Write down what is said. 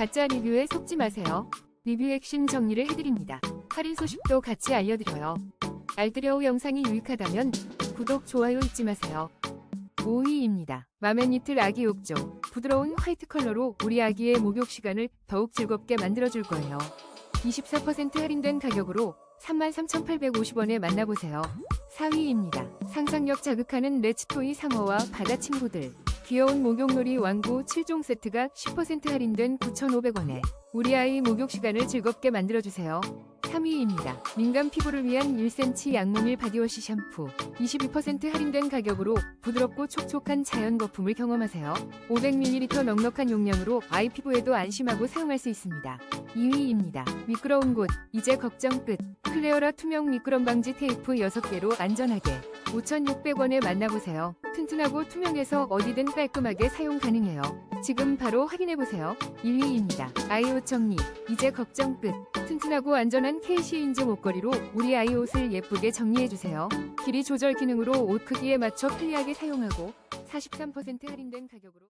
가짜 리뷰에 속지 마세요. 리뷰 핵심 정리를 해드립니다. 할인 소식도 같이 알려드려요. 알뜰여우 영상이 유익하다면 구독, 좋아요 잊지 마세요. 5위입니다. 마맨니틀 아기 욕조. 부드러운 화이트 컬러로 우리 아기의 목욕 시간을 더욱 즐겁게 만들어줄 거예요. 24% 할인된 가격으로 33,850원에 만나보세요. 4위입니다. 상상력 자극하는 레츠토이 상어와 바다 친구들. 귀여운 목욕놀이 왕구 7종 세트가 10% 할인된 9,500원에 우리 아이 목욕 시간을 즐겁게 만들어주세요. 3위입니다. 민감 피부를 위한 1cm 양모밀 바디워시 샴푸. 22% 할인된 가격으로 부드럽고 촉촉한 자연 거품을 경험하세요. 500ml 넉넉한 용량으로 아이 피부에도 안심하고 사용할 수 있습니다. 2위입니다. 미끄러운 곳, 이제 걱정 끝. 클레어라 투명 미끄럼 방지 테이프 6개로 안전하게 5,600원에 만나보세요. 튼튼하고 투명해서 어디든 깔끔하게 사용 가능해요. 지금 바로 확인해보세요. 1위입니다. 아이 옷 정리, 이제 걱정 끝. 튼튼하고 안전한 KC 인증 옷걸이로 우리 아이 옷을 예쁘게 정리해주세요. 길이 조절 기능으로 옷 크기에 맞춰 편리하게 사용하고 43% 할인된 가격으로